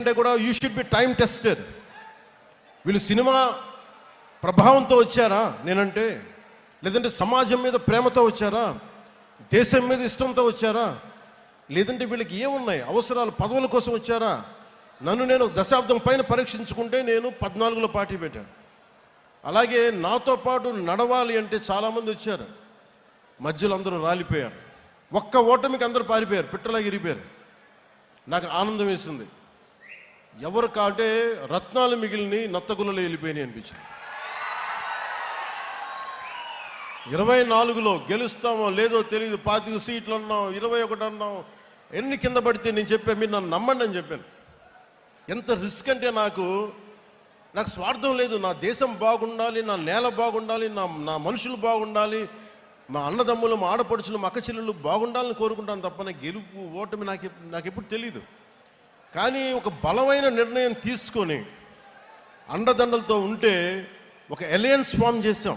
అంటే కూడా you should be time tested వీళ్ళు సినిమా ప్రభావంతో వచ్చారా? నేనంటే లేదంటే సమాజం మీద ప్రేమతో వచ్చారా? దేశం మీద ఇష్టంతో వచ్చారా? లేదంటే వీళ్ళకి ఏమున్నాయి? అవసరాలు పదవుల కోసం వచ్చారా? నన్ను నేను దశాబ్దం పైన పరీక్షించుకుంటే నేను పద్నాలుగులో పార్టీ పెట్టాను. అలాగే నాతో పాటు నడవాలి అంటే చాలామంది వచ్చారు. మధ్యలో అందరూ రాలిపోయారు. ఒక్క ఓటమికి అందరూ పారిపోయారు. పిట్టలాగా ఇరిపోయారు నాకు ఆనందం వేసింది. ఎవరు కాంటే రత్నాలు మిగిలిని నత్తగులలో వెళ్ళిపోయినాయి అనిపించింది. ఇరవై నాలుగులో గెలుస్తామో లేదో తెలియదు పాతిక సీట్లు అన్నాం ఇరవై ఒకటి అన్నాం ఎన్ని కింద పడితే నేను చెప్పా మీరు నన్ను నమ్మండి అని చెప్పాను. ఎంత రిస్క్ అంటే నాకు నాకు స్వార్థం లేదు నా దేశం బాగుండాలి నా నేల బాగుండాలి నా నా మనుషులు బాగుండాలి మా అన్నదమ్ములు మా ఆడపడుచులు మా అక్క చెల్లెళ్ళు బాగుండాలని కోరుకుంటాను తప్ప గెలుపు ఓటమి నాకు నాకు ఎప్పుడు తెలియదు కానీ ఒక బలమైన నిర్ణయం తీసుకొని అండదండలతో ఉంటే ఒక ఎలయన్స్ ఫామ్ చేసాం